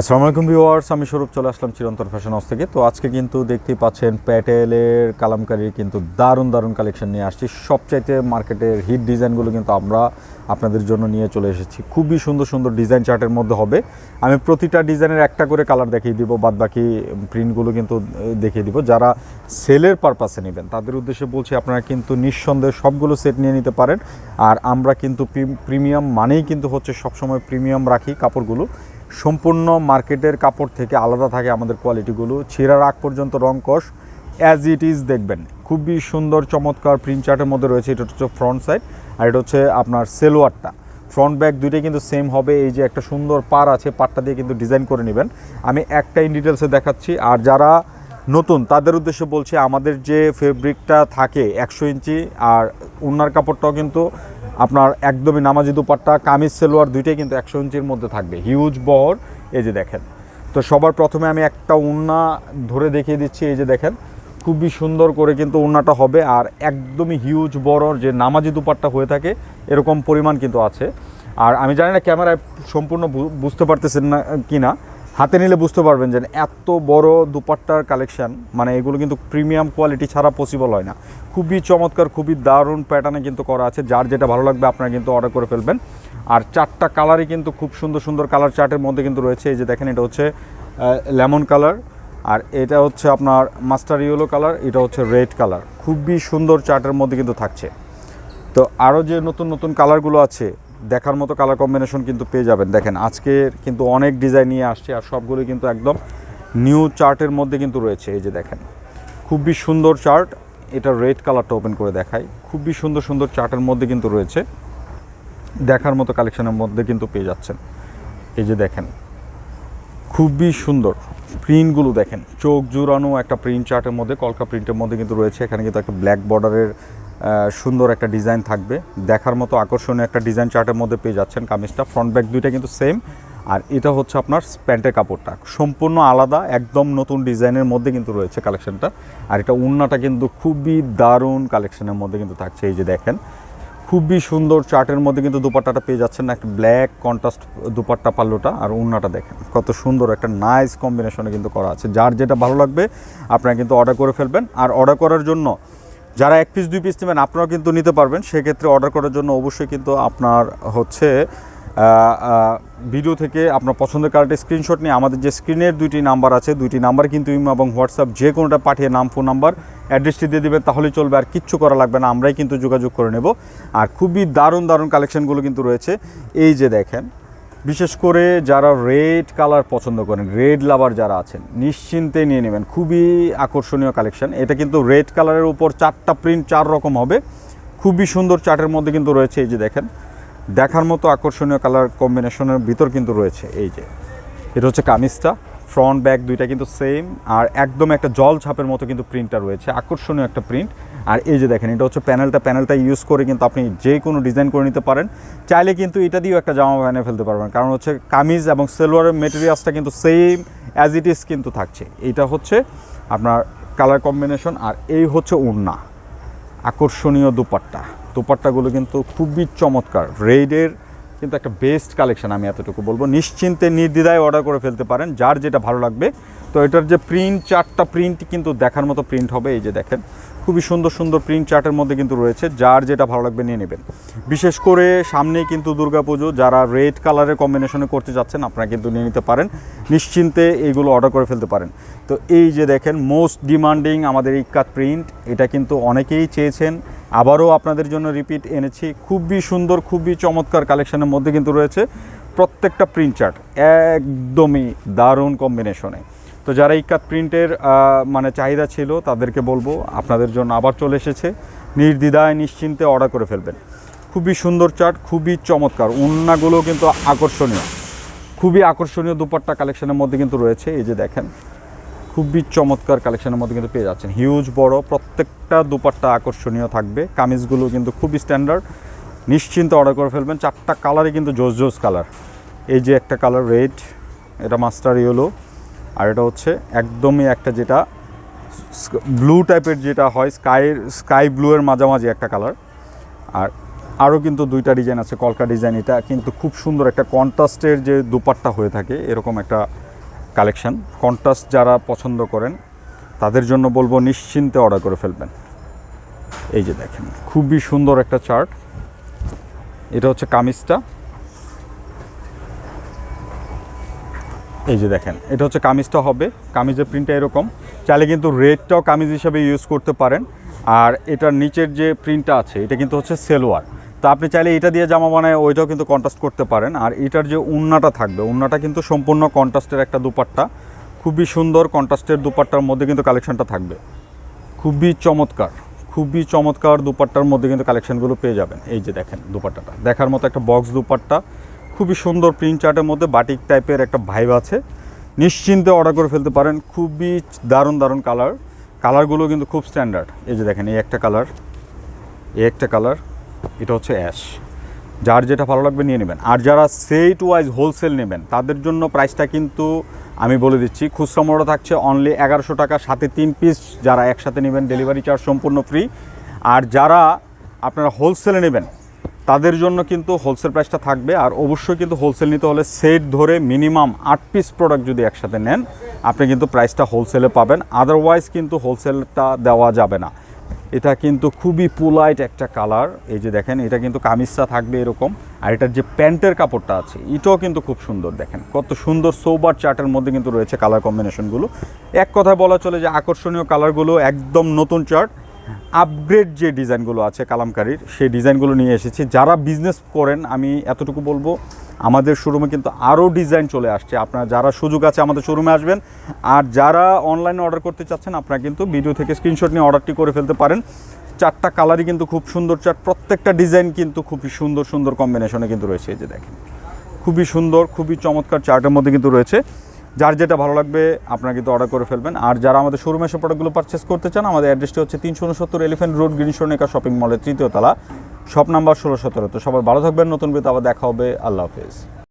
আসসালামু আলাইকুম ভিউয়ার্স, আমি স্বরূপ চলে আসলাম চিরন্তন ফ্যাশন হাউস থেকে। তো আজকে কিন্তু দেখতেই পাচ্ছেন প্যাটেলের কালামকারির কিন্তু দারুণ দারুণ কালেকশন নিয়ে আসছি। সবচাইতে মার্কেটের হিট ডিজাইনগুলো কিন্তু আমরা আপনাদের জন্য নিয়ে চলে এসেছি। খুবই সুন্দর সুন্দর ডিজাইন চার্টের মধ্যে হবে। আমি প্রতিটা ডিজাইনের একটা করে কালার দেখিয়ে দিব বাদ বাকি প্রিন্টগুলো কিন্তু দেখিয়ে দিব। যারা সেলের পারপাসে নেবেন, তাদের উদ্দেশ্যে বলছি আপনারা কিন্তু নিঃসন্দেহে সবগুলো সেট নিয়ে নিতে পারেন। আর আমরা কিন্তু প্রিমিয়াম মানেই কিন্তু হচ্ছে সবসময় প্রিমিয়াম রাখি কাপড়গুলো। সম্পূর্ণ মার্কেটের কাপড় থেকে আলাদা থাকে আমাদের কোয়ালিটিগুলো। ছেঁড়ার আগ পর্যন্ত রং কষ অ্যাজ ইট ইজ দেখবেন। খুবই সুন্দর, চমৎকার প্রিন্ট চার্টের মধ্যে রয়েছে, এটা হচ্ছে ফ্রন্ট সাইড আর এটা হচ্ছে আপনার সেলোয়ারটা ফ্রন্ট ব্যাক দুইটাই কিন্তু সেম হবে, এই যে একটা সুন্দর পার আছে পারটা দিয়ে কিন্তু ডিজাইন করে নেবেন। আমি একটা ইন ডিটেলসে দেখাচ্ছি, আর যারা নতুন, তাদের উদ্দেশ্যে বলছি, আমাদের যে ফেব্রিকটা থাকে একশো ইঞ্চি আর উন্নার কাপড়টাও কিন্তু আপনার একদমই নামাজি দুপাট্টা, কামিজ, সেলোয়ার দুইটাই কিন্তু একশো ইঞ্চির মধ্যে থাকবে। হিউজ বহর, এই যে দেখেন। তো সবার প্রথমে আমি একটা উন্না ধরে দেখিয়ে দিচ্ছি, এই যে দেখেন। খুবই সুন্দর করে কিন্তু উন্নাটা হবে আর একদমই হিউজ বড় যে নামাজি দুপাট্টা হয়ে থাকে, এরকম পরিমাণ কিন্তু আছে। আর আমি জানি না ক্যামেরায় সম্পূর্ণ বুঝতে পারতেছেন না কি না হাতে নিলে বুঝতে পারবেন যে এত বড় দুপাট্টার কালেকশন মানে এগুলো কিন্তু প্রিমিয়াম কোয়ালিটি ছাড়া পসিবল হয় না। খুবই চমৎকার, খুবই দারুণ প্যাটার্নে কিন্তু করা আছে। যার যেটা ভালো লাগবে আপনারা কিন্তু অর্ডার করে ফেলবেন। আর চারটা কালারই কিন্তু খুব সুন্দর সুন্দর কালার চার্টের মধ্যে কিন্তু রয়েছে। এই যে দেখেন, এটা হচ্ছে লেমন কালার আর এটা হচ্ছে আপনার মাস্টার ইয়েলো কালার এটা হচ্ছে রেড কালার খুবই সুন্দর চার্টের মধ্যে কিন্তু থাকছে। তো আরও যে নতুন নতুন কালারগুলো আছে দেখার মতো কালার কম্বিনেশন কিন্তু পেয়ে যাবেন। দেখেন আজকে কিন্তু অনেক ডিজাইন নিয়ে আসছে আর সবগুলো কিন্তু একদম নিউ চার্টের মধ্যে কিন্তু রয়েছে। এই যে দেখেন, খুবই সুন্দর চার্ট এটা রেড কালারটা ওপেন করে দেখাই। খুবই সুন্দর সুন্দর চার্টের মধ্যে কিন্তু রয়েছে। দেখার মতো কালেকশনের মধ্যে কিন্তু পেয়ে যাচ্ছেন। এই যে দেখেন, খুবই সুন্দর প্রিন্টগুলো দেখেন। চোখ জুড়ানো একটা প্রিন্ট চার্টের মধ্যে, কলকা প্রিন্টের মধ্যে কিন্তু রয়েছে। এখানে কিন্তু একটা ব্ল্যাক বর্ডারের সুন্দর একটা ডিজাইন থাকবে। দেখার মতো আকর্ষণীয় একটা ডিজাইন চার্টের মধ্যে পেয়ে যাচ্ছেন কামিজটা। ফ্রন্ট ব্যাক দুইটা কিন্তু সেম আর এটা হচ্ছে আপনার প্যান্টের কাপড়টা। সম্পূর্ণ আলাদা, একদম নতুন ডিজাইনের মধ্যে কিন্তু রয়েছে কালেকশনটা। আর এটা উন্নাটা কিন্তু খুবই দারুণ কালেকশনের মধ্যে কিন্তু থাকছে, এই যে দেখেন। খুবই সুন্দর চার্টের মধ্যে কিন্তু দুপাট্টাটা পেয়ে যাচ্ছেন একটা ব্ল্যাক কন্ট্রাস্ট দুপাট্টা পাল্লোটা আর উন্নাটা দেখেন। কত সুন্দর একটা নাইস কম্বিনেশনে কিন্তু করা আছে। যার যেটা ভালো লাগবে, আপনারা কিন্তু অর্ডার করে ফেলবেন। আর অর্ডার করার জন্য যারা এক পিস দুই পিস নেবেন, আপনারাও কিন্তু নিতে পারবেন। সেক্ষেত্রে অর্ডার করার জন্য অবশ্যই কিন্তু আপনার হচ্ছে ভিডিও থেকে আপনার পছন্দের কালারটা স্ক্রিনশট নিয়ে আমাদের যে স্ক্রিনের দুইটি নাম্বার আছে, দুইটি নাম্বার কিন্তু ইমো এবং হোয়াটসঅ্যাপ যে কোনোটা পাঠিয়ে নাম ফোন নাম্বার অ্যাড্রেসটি দিয়ে দেবেন, তাহলেই চলবে আর কিচ্ছু করা লাগবে না। আমরাই কিন্তু যোগাযোগ করে নেব। আর খুবই দারুণ দারুণ কালেকশনগুলো কিন্তু রয়েছে। এই যে দেখেন বিশেষ করে যারা রেড কালার পছন্দ করেন, রেড লাভার যারা আছেন, নিশ্চিন্তে নিয়ে নেবেন। খুবই আকর্ষণীয় কালেকশন। এটা কিন্তু রেড কালারের উপর চারটা প্রিন্ট, চার রকম হবে। খুবই সুন্দর চার্টের মধ্যে কিন্তু রয়েছে এই যে দেখেন। দেখার মতো আকর্ষণীয় কালার কম্বিনেশনের ভিতর কিন্তু রয়েছে এই যে। এটা হচ্ছে কামিজটা, ফ্রন্ট, ব্যাক দুইটা কিন্তু সেম। আর একদম একটা জল ছাপের মতো কিন্তু প্রিন্টটা রয়েছে। আকর্ষণীয় একটা প্রিন্ট। আর এই যে দেখেন, এটা হচ্ছে প্যানেলটা। প্যানেলটা ইউজ করে কিন্তু আপনি যে কোনো ডিজাইন করে নিতে পারেন। চাইলে কিন্তু এটা দিয়েও একটা জামা বানিয়ে ফেলতে পারবেন। কারণ হচ্ছে কামিজ এবং সেলোয়ারের মেটেরিয়ালসটা কিন্তু সেম অ্যাজ ইট ইজ কিন্তু থাকছে। এইটা হচ্ছে আপনার কালার কম্বিনেশন আর এই হচ্ছে উড়না। আকর্ষণীয় দুপাট্টা। দুপাট্টাগুলো কিন্তু খুবই চমৎকার। রেডের কিন্তু একটা বেস্ট কালেকশন আমি এতটুকু বলব। নিশ্চিন্তে নির্দ্বিধায় অর্ডার করে ফেলতে পারেন, যার যেটা ভালো লাগবে। তো এটার যে প্রিন্ট চারটা প্রিন্ট কিন্তু দেখার মতো প্রিন্ট হবে। এই যে দেখেন খুবই সুন্দর সুন্দর প্রিন্ট চার্টের মধ্যে কিন্তু রয়েছে। যার যেটা ভালো লাগবে নিয়ে নেবেন। বিশেষ করে সামনেই কিন্তু দুর্গাপুজো। যারা রেড কালারের কম্বিনেশনে করতে যাচ্ছেন আপনারা কিন্তু নিয়ে নিতে পারেন। নিশ্চিন্তে এইগুলো অর্ডার করে ফেলতে পারেন। তো এই যে দেখেন মোস্ট ডিমান্ডিং আমাদের ইক্কাত প্রিন্ট এটা কিন্তু অনেকেই চেয়েছেন। আবারও আপনাদের জন্য রিপিট এনেছি। খুবই সুন্দর, খুবই চমৎকার কালেকশনের মধ্যে কিন্তু রয়েছে প্রত্যেকটা প্রিন্ট চার্ট একদমই দারুণ কম্বিনেশনে তো যারা ইক্কাত প্রিন্টের মানে চাহিদা ছিল, তাদেরকে বলব আপনাদের জন্য আবার চলে এসেছে। নির্দ্বিধায়, নিশ্চিন্তে অর্ডার করে ফেলবেন। খুবই সুন্দর চার্ট খুবই চমৎকার। উন্নাগুলো কিন্তু আকর্ষণীয়। খুবই আকর্ষণীয় দুপাট্টা কালেকশনের মধ্যে কিন্তু রয়েছে। এই যে দেখেন, খুবই চমৎকার কালেকশনের মধ্যে কিন্তু পেয়ে যাচ্ছেন। হিউজ বড়, প্রত্যেকটা দুপাট্টা আকর্ষণীয় থাকবে। কামিজগুলো কিন্তু খুবই স্ট্যান্ডার্ড নিশ্চিন্তে অর্ডার করে ফেলবেন। চারটা কালারই কিন্তু জোস জোস কালার এই যে একটা কালার রেড এটা মাস্টার ইয়েলো আর এটা হচ্ছে একদমই একটা যেটা ব্লু টাইপের যেটা হয় স্কাই স্কাই ব্লুয়ের মাঝামাঝি একটা কালার আর আরও কিন্তু দুইটা ডিজাইন আছে, কলকা ডিজাইন এটা কিন্তু খুব সুন্দর একটা কন্ট্রাস্টের যে দুপাট্টা হয়ে থাকে, এরকম একটা কালেকশন কন্ট্রাস্ট যারা পছন্দ করেন, তাদের জন্য বলব নিশ্চিন্তে অর্ডার করে ফেলবেন। এই যে দেখেন, খুবই সুন্দর একটা চার্ট এটা হচ্ছে কামিজটা। এই যে দেখেন, এটা হচ্ছে কামিজটা হবে। কামিজের প্রিন্টটা এরকম। চাইলে কিন্তু রেডটাও কামিজ হিসাবে ইউজ করতে পারেন। আর এটার নিচের যে প্রিন্টটা আছে, এটা কিন্তু হচ্ছে সেলোয়ার। তো আপনি চাইলে এটা দিয়ে জামা বানায় ওইটাও কিন্তু কন্ট্রাস্ট করতে পারেন। আর এটার যে উন্নাটা থাকবে, উন্নাটা কিন্তু সম্পূর্ণ কন্ট্রাস্টের একটা দুপাট্টা। খুবই সুন্দর কন্ট্রাস্টের দুপাট্টার মধ্যে কিন্তু কালেকশনটা থাকবে। খুবই চমৎকার খুবই চমৎকার দুপাট্টার মধ্যে কিন্তু কালেকশনগুলো পেয়ে যাবেন। এই যে দেখেন দুপাট্টাটা। দেখার মতো একটা বক্স দুপাট্টা। খুবই সুন্দর প্রিন্ট চার্টের মধ্যে বাটিক টাইপের একটা ভাইব আছে। নিশ্চিন্তে অর্ডার করে ফেলতে পারেন, খুবই দারুণ দারুণ কালার কালারগুলো কিন্তু খুব স্ট্যান্ডার্ড এই যে দেখেন, এই একটা কালার এই একটা কালার এটা হচ্ছে অ্যাশ যার যেটা ভালো লাগবে নিয়ে নেবেন। আর যারা সেট ওয়াইজ হোলসেল নেবেন, তাদের জন্য প্রাইসটা কিন্তু আমি বলে দিচ্ছি, খুচরা মোড়া থাকছে অনলি এগারোশো টাকা, সাথে তিন পিস যারা একসাথে নেবেন ডেলিভারি চার্জ সম্পূর্ণ ফ্রি আর যারা আপনারা হোলসেলে নেবেন তাদের জন্য কিন্তু হোলসেল প্রাইসটা থাকবে, আর অবশ্যই কিন্তু হোলসেল নিতে হলে সেট ধরে মিনিমাম আট পিস প্রোডাক্ট যদি একসাথে নেন, আপনি কিন্তু প্রাইসটা হোলসেলে পাবেন। আদারওয়াইজ কিন্তু হোলসেলটা দেওয়া যাবে না। এটা কিন্তু খুবই পোলাইট একটা কালার এই যে দেখেন, এটা কিন্তু কামিজটা থাকবে এরকম। আর এটার যে প্যান্টের কাপড়টা আছে, এটাও কিন্তু খুব সুন্দর দেখেন। কত সুন্দর সোবার চার্টের মধ্যে কিন্তু রয়েছে কালার কম্বিনেশনগুলো এক কথায় বলা চলে যে আকর্ষণীয় কালারগুলো একদম নতুন চার্ট আপগ্রেড যে ডিজাইনগুলো আছে কালামকারির, সেই ডিজাইনগুলো নিয়ে এসেছি। যারা বিজনেস করেন, আমি এতটুকু বলব, আমাদের শোরুমে কিন্তু আরও ডিজাইন চলে আসছে। আপনারা যারা সুযোগ আছে আমাদের শোরুমে আসবেন। আর যারা অনলাইনে অর্ডার করতে চাচ্ছেন, আপনারা কিন্তু ভিডিও থেকে স্ক্রিনশট নিয়ে অর্ডারটি করে ফেলতে পারেন। চারটা কালারই কিন্তু খুব সুন্দর চার্ট প্রত্যেকটা ডিজাইন কিন্তু খুবই সুন্দর সুন্দর কম্বিনেশনে কিন্তু রয়েছে। এই যে দেখেন, খুবই সুন্দর, খুবই চমৎকার চার্টের মধ্যে কিন্তু রয়েছে। যার যেটা ভালো লাগবে, আপনারা কিন্তু অর্ডার করে ফেলবেন। আর যারা আমাদের শোরুমে এসে প্রোডাক্টগুলো পারচেস করতে চান, আমাদের অ্যাড্রেসটি হচ্ছে তিনশো উনসত্তর এলিফেন্ট রোড গ্রিন সোনেকা শপিং মলের তৃতীয় তলা শপ নাম্বার ষোলো সতেরো। তো সবার ভালো থাকবেন, নতুন বিতে আবার দেখা হবে। আল্লাহ হাফেজ।